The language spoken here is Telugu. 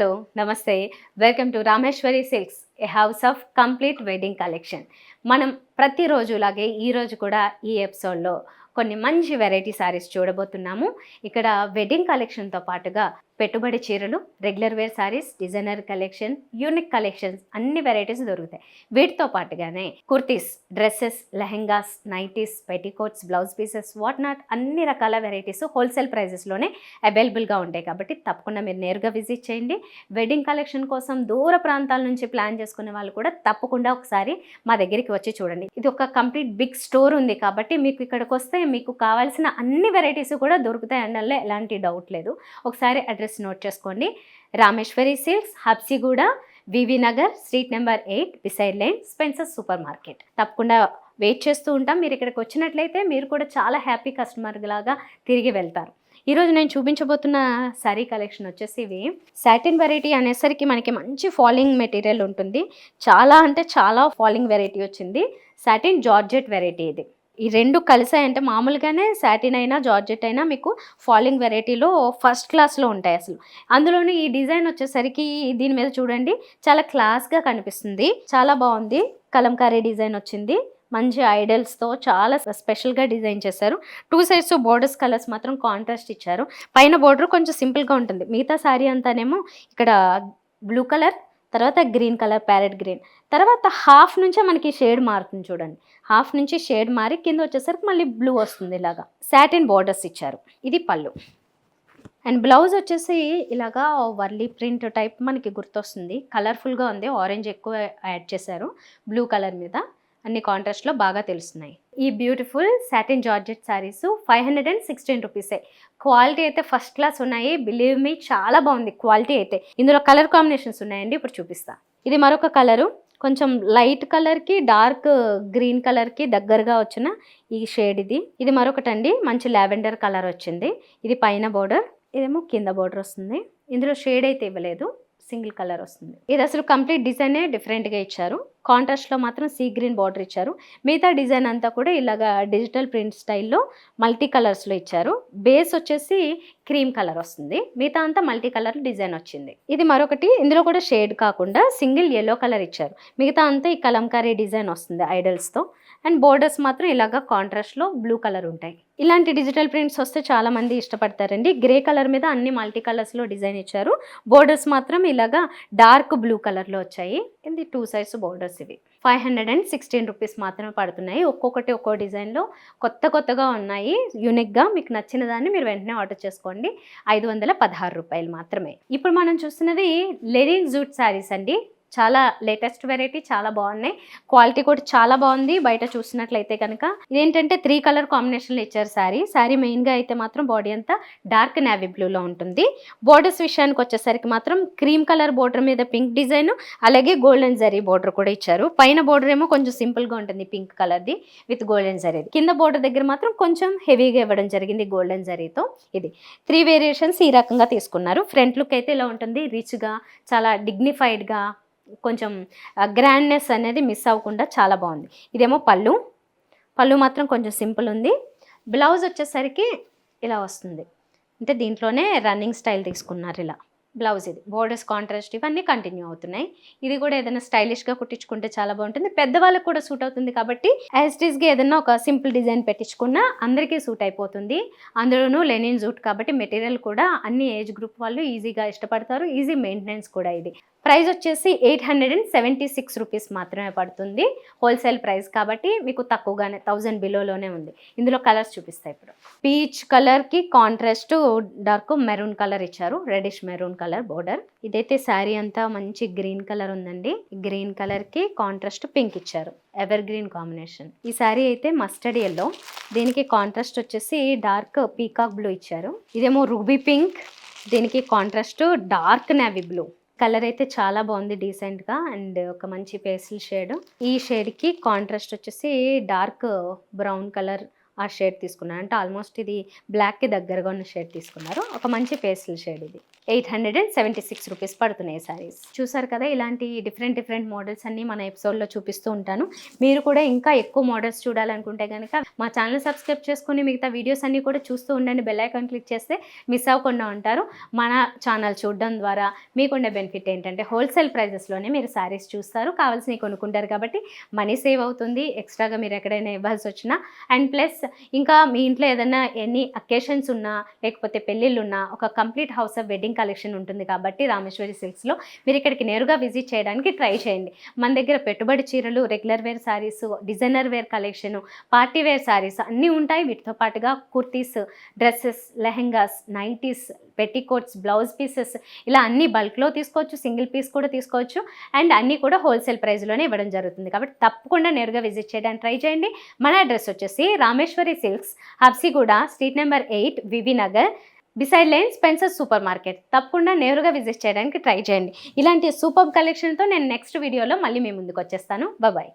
Hello namaste. Welcome to Rameshwari silks a house of complete wedding collection మనం ప్రతిరోజులాగే ఈరోజు కూడా ఈ ఎపిసోడ్లో కొన్ని మంచి వెరైటీ శారీస్ చూడబోతున్నాము. ఇక్కడ వెడ్డింగ్ కలెక్షన్తో పాటుగా పెట్టుబడి చీరలు regular wear saris designer collection unique collections అన్ని వెరైటీస్ దొరుకుతాయి. వీటితో పాటుగానే kurtis dresses lehengas nighties petticoats blouse pieces what not అన్ని రకాల వెరైటీస్ హోల్సేల్ ప్రైజెస్లోనే అవైలబుల్గా ఉంటాయి. కాబట్టి తప్పకుండా మీరు నేరుగా విజిట్ చేయండి. వెడ్డింగ్ కలెక్షన్ కోసం దూర ప్రాంతాల నుంచి ప్లాన్ చేసుకునే వాళ్ళు కూడా తప్పకుండా ఒకసారి మా దగ్గరికి వచ్చి చూడండి. ఇది ఒక కంప్లీట్ బిగ్ స్టోర్ ఉంది కాబట్టి మీకు ఇక్కడికి వస్తే మీకు కావాల్సిన అన్ని వెరైటీస్ కూడా దొరుకుతాయి అనడంలో ఎలాంటి డౌట్ లేదు. ఒకసారి అడ్రస్ నోట్ చేసుకోండి. Rameshwari silks Habsiguda V V Nagar street number eight beside lane Spencer super market. తప్పకుండా వెయిట్ చేస్తూ ఉంటాం. మీరు ఇక్కడికి వచ్చినట్లయితే మీరు కూడా చాలా హ్యాపీ కస్టమర్ లాగా తిరిగి వెళ్తారు. ఈరోజు నేను చూపించబోతున్న శారీ కలెక్షన్ వచ్చేసి ఇవి. సాటిన్ వెరైటీ అనేసరికి మనకి మంచి ఫాలింగ్ మెటీరియల్ ఉంటుంది. చాలా అంటే చాలా ఫాలింగ్ వెరైటీ వచ్చింది. సాటిన్ జార్జెట్ వెరైటీ ఇది. ఈ రెండు కలిసాయంటే మామూలుగానే సాటిన్ అయినా జార్జెట్ అయినా మీకు ఫాలింగ్ వెరైటీలో ఫస్ట్ క్లాస్లో ఉంటాయి అసలు. అందులోనూ ఈ డిజైన్ వచ్చేసరికి దీని మీద చూడండి చాలా క్లాస్గా కనిపిస్తుంది. చాలా బాగుంది. కలంకారీ డిజైన్ వచ్చింది. మంచి ఐడల్స్తో చాలా స్పెషల్గా డిజైన్ చేశారు. టూ సైడ్స్ బోర్డర్స్ కలర్స్ మాత్రం కాంట్రాస్ట్ ఇచ్చారు. పైన బోర్డర్ కొంచెం సింపుల్గా ఉంటుంది. మిగతా శారీ అంతానేమో ఇక్కడ బ్లూ కలర్ తర్వాత గ్రీన్ కలర్ ప్యారెట్ గ్రీన్. తర్వాత హాఫ్ నుంచే మనకి షేడ్ మారుతుంది చూడండి. హాఫ్ నుంచి షేడ్ మారి కింద వచ్చేసరికి మళ్ళీ బ్లూ వస్తుంది ఇలాగా. సాటిన్ బోర్డర్స్ ఇచ్చారు. ఇది పళ్ళు. అండ్ బ్లౌజ్ వచ్చేసి ఇలాగా వర్లీ ప్రింట్ టైప్ మనకి గుర్తొస్తుంది. కలర్ఫుల్గా ఉంది. ఆరెంజ్ ఎక్కువ యాడ్ చేశారు. బ్లూ కలర్ మీద. అన్ని కాంట్రాస్ట్లో బాగా తెలుస్తున్నాయి. ఈ beautiful satin georgette saris five hundred and sixteen రూపీసే క్వాలిటీ అయితే ఫస్ట్ క్లాస్ ఉన్నాయి. బిలీవ్ మీ చాలా బాగుంది క్వాలిటీ అయితే. ఇందులో కలర్ కాంబినేషన్స్ ఉన్నాయండి. ఇప్పుడు చూపిస్తా. ఇది మరొక కలరు కొంచెం లైట్ కలర్కి డార్క్ గ్రీన్ కలర్కి దగ్గరగా వచ్చిన ఈ షేడ్ ఇది. ఇది మరొకటండి. మంచి లావెండర్ కలర్ వచ్చింది. ఇది పైన బోర్డర్ ఇదేమో కింద బోర్డర్ వస్తుంది. ఇందులో షేడ్ అయితే ఇవ్వలేదు. సింగిల్ కలర్ వస్తుంది. ఇది అసలు కంప్లీట్ డిజైనే డిఫరెంట్గా ఇచ్చారు. కాంట్రాస్ట్లో మాత్రం సీ గ్రీన్ బార్డర్ ఇచ్చారు. మిగతా డిజైన్ అంతా కూడా ఇలాగా డిజిటల్ ప్రింట్ స్టైల్లో మల్టీ కలర్స్లో ఇచ్చారు. బేస్ వచ్చేసి క్రీమ్ కలర్ వస్తుంది. మిగతా అంతా మల్టీ కలర్ డిజైన్ వచ్చింది. ఇది మరొకటి. ఇందులో కూడా షేడ్ కాకుండా సింగిల్ ఎల్లో కలర్ ఇచ్చారు. మిగతా అంతా ఈ కలంకారీ డిజైన్ వస్తుంది ఐడల్స్తో అండ్ బోర్డర్స్ మాత్రం ఇలాగా కాంట్రాస్ట్లో బ్లూ కలర్ ఉంటాయి. ఇలాంటి డిజిటల్ ప్రింట్స్ వస్తే చాలామంది ఇష్టపడతారండి. గ్రే కలర్ మీద అన్ని మల్టీ కలర్స్లో డిజైన్ ఇచ్చారు. బోర్డర్స్ మాత్రం ఇలాగా డార్క్ బ్లూ కలర్లో వచ్చాయి. ఇది టూ సైడ్స్ బోర్డర్స్ ఇవి. Five hundred and sixteen rupees మాత్రమే పడుతున్నాయి. ఒక్కొక్కటి ఒక్కో డిజైన్లో కొత్త కొత్తగా ఉన్నాయి. యూనిక్గా మీకు నచ్చిన దాన్ని మీరు వెంటనే ఆర్డర్ చేసుకోండి. ఐదు వందల పదహారు రూపాయలు మాత్రమే. ఇప్పుడు మనం చూస్తున్నది లెనిన్ జూట్ శారీస్ అండి. చాలా లేటెస్ట్ వెరైటీ చాలా బాగున్నాయి. క్వాలిటీ కూడా చాలా బాగుంది. బయట చూసినట్లయితే కనుక. ఇదేంటంటే త్రీ కలర్ కాంబినేషన్లో ఇచ్చారు శారీ శారీ మెయిన్గా అయితే మాత్రం బాడీ అంతా డార్క్ నావీ బ్లూలో ఉంటుంది. బోర్డర్స్ విషయానికి వచ్చేసరికి మాత్రం క్రీమ్ కలర్ బోర్డర్ మీద పింక్ డిజైన్ అలాగే గోల్డెన్ జరీ బోర్డర్ కూడా ఇచ్చారు. పైన బోర్డర్ ఏమో కొంచెం సింపుల్గా ఉంటుంది పింక్ కలర్ది విత్ గోల్డెన్ జరీ కింద బోర్డర్ దగ్గర మాత్రం కొంచెం హెవీగా ఇవ్వడం జరిగింది గోల్డెన్ జరీతో ఇది త్రీ వేరియేషన్స్ ఈ రకంగా తీసుకున్నారు. ఫ్రంట్ లుక్ అయితే ఇలా ఉంటుంది. రిచ్గా చాలా డిగ్నిఫైడ్గా కొంచెం గ్రాండ్నెస్ అనేది మిస్ అవ్వకుండా చాలా బాగుంది. ఇదేమో పళ్ళు. పళ్ళు మాత్రం కొంచెం సింపుల్ ఉంది. బ్లౌజ్ వచ్చేసరికి ఇలా వస్తుంది. అంటే దీంట్లోనే రన్నింగ్ స్టైల్ తీసుకున్నారు ఇలా. బ్లౌజ్ ఇది. బోర్డర్స్ కాంట్రాస్ట్ ఇవన్నీ కంటిన్యూ అవుతున్నాయి. ఇది కూడా ఏదైనా స్టైలిష్గా కుట్టించుకుంటే చాలా బాగుంటుంది. పెద్దవాళ్ళకి కూడా సూట్ అవుతుంది కాబట్టి యాజ్టీస్గా ఏదైనా ఒక సింపుల్ డిజైన్ పెట్టించుకున్నా అందరికీ సూట్ అయిపోతుంది. అందులోనూ లెనిన్ సూట్ కాబట్టి మెటీరియల్ కూడా అన్ని ఏజ్ గ్రూప్ వాళ్ళు ఈజీగా ఇష్టపడతారు. ఈజీ మెయింటెనెన్స్ కూడా ఇది. ప్రైస్ వచ్చేసి eight hundred and seventy six rupees మాత్రమే పడుతుంది. హోల్సేల్ ప్రైస్ కాబట్టి మీకు తక్కువగానే థౌజండ్ బిలోలోనే ఉంది. ఇందులో కలర్స్ చూపిస్తాయి ఇప్పుడు. పీచ్ కలర్కి కాంట్రాస్ట్ డార్క్ మెరూన్ కలర్ ఇచ్చారు. Reddish maroon colour border. ఇదైతే శారీ అంతా మంచి గ్రీన్ కలర్ ఉందండి. గ్రీన్ కలర్కి కాంట్రాస్ట్ పింక్ ఇచ్చారు. Ever green combination. ఈ శారీ అయితే మస్టర్డ్ ఎల్లో. దీనికి కాంట్రాస్ట్ వచ్చేసి డార్క్ పీకాక్ బ్లూ ఇచ్చారు. ఇదేమో రూబీ పింక్. దీనికి contrast dark navy blue. Colour అయితే చాలా బాగుంది డీసెంట్గా అండ్ ఒక మంచి పేస్టల్ షేడ్. ఈ షేడ్కి కాంట్రాస్ట్ వచ్చేసి డార్క్ బ్రౌన్ కలర్ ఆ షేడ్ తీసుకున్నాను అంటే ఆల్మోస్ట్ ఇది బ్లాక్కి దగ్గరగా ఉన్న షేడ్ తీసుకున్నారు. ఒక మంచి పేస్టల్ షేడ్ ఇది. Eight hundred and seventy six rupees పడుతున్నాయి సారీస్ చూసారు కదా ఇలాంటి డిఫరెంట్ డిఫరెంట్ మోడల్స్ అన్ని మన ఎపిసోడ్లో చూపిస్తూ ఉంటాను. మీరు కూడా ఇంకా ఎక్కువ మోడల్స్ చూడాలనుకుంటే కనుక మా ఛానల్ సబ్స్క్రైబ్ చేసుకుని మిగతా వీడియోస్ అన్నీ కూడా చూస్తూ ఉండండి. బెల్ ఐకాన్ క్లిక్ చేస్తే మిస్ అవ్వకుండా ఉంటారు. మన ఛానల్ చూడడం ద్వారా మీకుండే బెనిఫిట్ ఏంటంటే హోల్సేల్ ప్రైజెస్లోనే మీరు శారీస్ చూస్తారు. కావాల్సినవి కొనుక్కుంటారు కాబట్టి మనీ సేవ్ అవుతుంది. ఎక్స్ట్రాగా మీరు ఎక్కడైనా ఇవ్వాల్సి వచ్చినా. అండ్ ప్లస్ ఇంకా మీ ఇంట్లో ఏదైనా ఎన్ని అకేషన్స్ ఉన్నా లేకపోతే పెళ్ళిళ్ళు ఉన్నా ఒక complete house of wedding collection ఉంటుంది కాబట్టి రామేశ్వరి సిల్క్స్లో మీరు ఇక్కడికి నేరుగా విజిట్ చేయడానికి ట్రై చేయండి. మన దగ్గర పెట్టుబడి చీరలు regular wear saris designer wear collection party wear saris అన్నీ ఉంటాయి. వీటితో పాటుగా kurtis dresses lehengas nighties petticoats blouse pieces ఇలా అన్ని బల్క్లో తీసుకోవచ్చు సింగిల్ పీస్ కూడా తీసుకోవచ్చు అండ్ అన్నీ కూడా హోల్సేల్ ప్రైస్లోనే ఇవ్వడం జరుగుతుంది. కాబట్టి తప్పకుండా నేరుగా విజిట్ చేయడానికి ట్రై చేయండి. మన అడ్రస్ వచ్చేసి Rameshwar silks Habsiguda street number eight V V Nagar beside lane Spencer super market తప్పకుండా నేరుగా విజిట్ చేయడానికి ట్రై చేయండి. ఇలాంటి సూపర్ కలెక్షన్తో నేను నెక్స్ట్ వీడియోలో మళ్ళీ మీ ముందుకు వచ్చేస్తాను. బాయ్